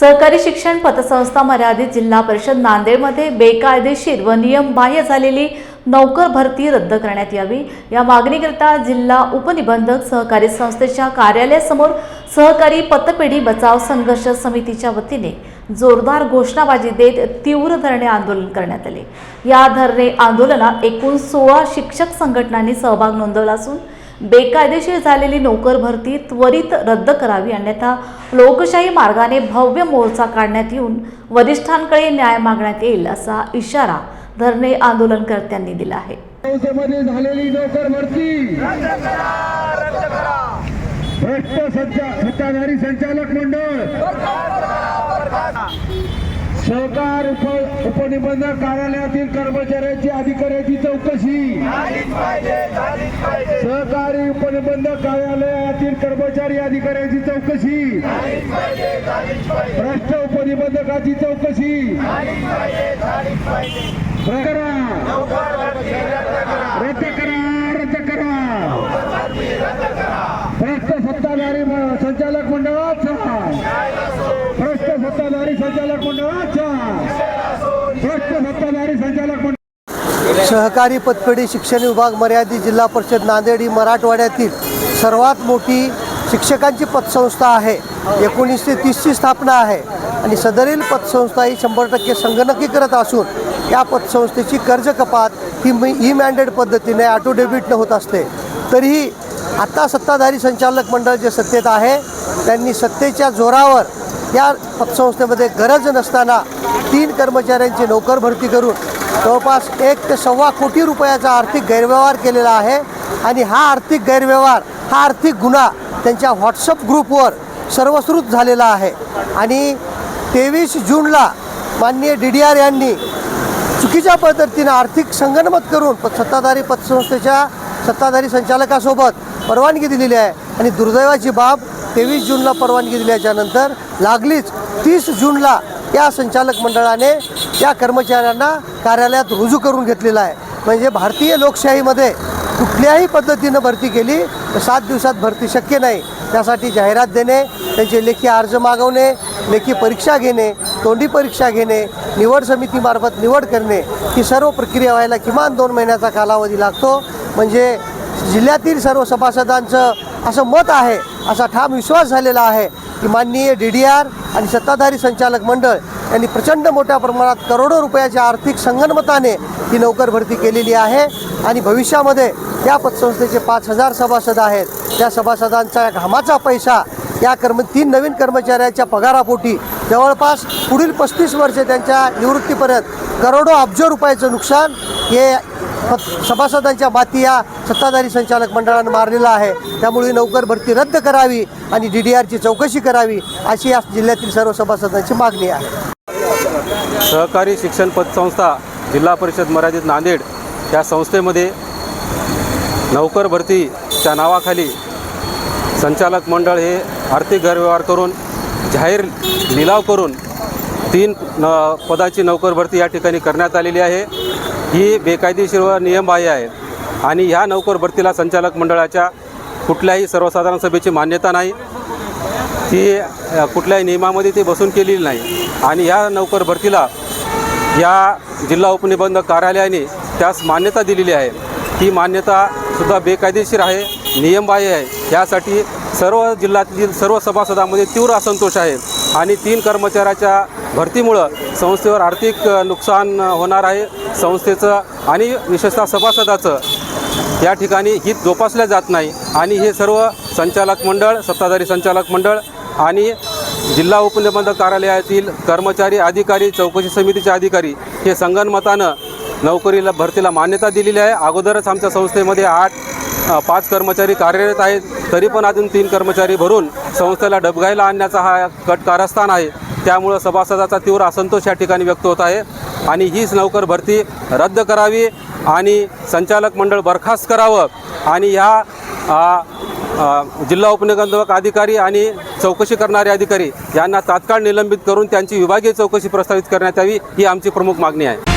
सहकारी शिक्षण पतसंस्था मर्यादित जिल्हा परिषद नांदेडमध्ये बेकायदेशीर व नियमबाह्य झालेली नोकर भरती रद्द करण्यात यावी. या मागणीकरिता जिल्हा उपनिबंधक सहकारी संस्थेच्या कार्यालयासमोर सहकारी पतपेढी बचाव संघर्ष समितीच्या वतीने जोरदार घोषणाबाजी देत तीव्र धरणे आंदोलन करण्यात आले. या धरणे आंदोलनात एकूण सोळा शिक्षक संघटनांनी सहभाग नोंदवला असून बेकायदेशीर झालेली नोकर भरती त्वरित रद्द करावी अन्यथा लोकशाही मार्गाने भव्य मोर्चा काढण्यात येऊन वरिष्ठांकडे न्याय मागण्यात येईल असा इशारा धरणे आंदोलनकर्त्यांनी दिला आहे. झालेली नोकर भरती सत्ताधारी संचालक मंडळ सहकार उप उपनिबंधक कार्यालयातील कर्मचाऱ्यांची अधिकाऱ्याची चौकशी सहकारी उपनिबंधक कार्यालयातील कर्मचारी अधिकाऱ्यांची चौकशी. भ्रष्ट उपनिबंधकाची चौकशी. करा रद्द करा रद्द करा. भ्रष्ट सत्ताधारी संचालक मंडळ भ्रष्ट सत्ताधारी संचालक मंडळाचा भ्रष्ट सत्ताधारी संचालक मंडळ सहकारी पतपेढी शिक्षण विभाग मर्यादित जिल्हा परिषद नांदेड ही मराठवाड्यातील सर्वात मोठी शिक्षकांची पतसंस्था आहे. एकोणीसशे तीसची स्थापना आहे आणि सदरील पतसंस्था ही शंभर टक्के संगणकीकृत असून या पतसंस्थेची कर्ज कपात ही ई मॅन्डेड पद्धतीने ऑटो डेबिटनं होत असते. तरीही आत्ता सत्ताधारी संचालक मंडळ जे सत्तेत आहे त्यांनी सत्तेच्या जोरावर या पतसंस्थेमध्ये गरज नसताना तीन कर्मचाऱ्यांची नोकर भरती करून जवळपास एक ते सव्वा कोटी रुपयाचा आर्थिक गैरव्यवहार केलेला आहे. आणि हा आर्थिक गैरव्यवहार हा आर्थिक गुन्हा त्यांच्या व्हॉट्सअप ग्रुपवर सर्वश्रुत झालेला आहे. आणि तेवीस जूनला माननीय डी डी आर यांनी चुकीच्या पद्धतीनं आर्थिक संगणमत करून प सत्ताधारी पतसंस्थेच्या सत्ताधारी संचालकासोबत परवानगी दिलेली आहे. आणि दुर्दैवाची बाब तेवीस जूनला परवानगी दिल्याच्यानंतर लागलीच तीस जूनला या संचालक मंडळाने या कर्मचाऱ्यांना कार्यालयात रुजू करून घेतलेला आहे. म्हणजे भारतीय लोकशाहीमध्ये कुठल्याही पद्धतीनं भरती केली तर सात दिवसात भरती शक्य नाही. त्यासाठी जाहिरात देणे त्यांचे लेखी अर्ज मागवणे लेखी परीक्षा घेणे तोंडी परीक्षा घेणे निवड समितीमार्फत निवड करणे ही सर्व प्रक्रिया व्हायला किमान दोन महिन्याचा कालावधी लागतो. म्हणजे जिल्ह्यातील सर्व सभासदांचं असं मत आहे असा ठाम विश्वास झालेला आहे की माननीय डी डी आर आणि सत्ताधारी संचालक मंडळ यांनी प्रचंड मोठ्या प्रमाणात करोडो रुपयाच्या आर्थिक संगनमताने ही नोकर भरती केलेली आहे आणि भविष्यामध्ये या पतसंस्थेचे पाच हजार सभासद आहेत. त्या सभासदांचा घामाचा पैसा या कर्म तीन नवीन कर्मचाऱ्याच्या पगारापोटी जवळपास पुढील पस्तीस वर्षे त्यांच्या निवृत्तीपर्यंत करोडो अब्ज रुपयाचं नुकसान हे सभासदांच्या माती या सत्ताधारी संचालक मंडळानं मारलेला आहे. त्यामुळे ही नोकर भरती रद्द करावी आणि डी डी आरची चौकशी करावी अशी या जिल्ह्यातील सर्व सभासदांची मागणी आहे. सहकारी शिक्षण पतसंस्था जिल्हा परिषद मर्यादित नांदेड या संस्थेमध्ये नौकर भरतीच्या नावाखाली संचालक मंडळ हे आर्थिक गैरव्यवहार करून जाहीर लिलाव करून तीन न पदाची नौकर भरती या ठिकाणी करण्यात आलेली आहे. ही बेकायदेशीर व नियमबाह्य आहे. आणि ह्या नौकर भरतीला संचालक मंडळाच्या कुठल्याही सर्वसाधारण सभेची मान्यता नाही. ती कुठल्याही नियमामध्ये ती बसून केलेली नाही. आणि ह्या नौकर भरतीला या जिल्हा उपनिबंधक कार्यालयाने त्यास मान्यता दिलेली आहे. ती मान्यता सुद्धा बेकायदेशीर आहे नियमबाह्य आहे. यासाठी सर्व जिल्ह्यातील सर्व सभासदांमध्ये तीव्र असंतोष आहे. आणि तीन कर्मचाऱ्याच्या भरतीमुळं संस्थेवर आर्थिक नुकसान होणार आहे. संस्थेचं आणि विशेषतः सभासदाचं या ठिकाणी हित जोपासल्या जात नाही. आणि हे सर्व संचालक मंडळ सत्ताधारी संचालक मंडळ आणि जिल्हा उपनिबंधक कार्यालयातील कर्मचारी अधिकारी चौकशी समितीचे अधिकारी हे संगनमतानं नोकरीला भरतीला मान्यता दिलेली आहे. अगोदरच आमच्या संस्थेमध्ये आठ पाच कर्मचारी कार्यरत आहेत तरी पण अजून तीन कर्मचारी भरून संस्थेला डबघाईला आणण्याचा हा कट कारस्थान आहे. त्यामुळं सभासदाचा तीव्र असंतोष या ठिकाणी व्यक्त होत आहे. आणि हीच नौकर भरती रद्द करावी आणि संचालक मंडळ बरखास्त करावं आणि ह्या जिल्हा उपनिबंधक अधिकारी आणि चौकशी करणारे अधिकारी यांना तात्काळ निलंबित करून त्यांची विभागीय चौकशी प्रस्तावित करण्यात यावी ही आमची प्रमुख मागणी आहे.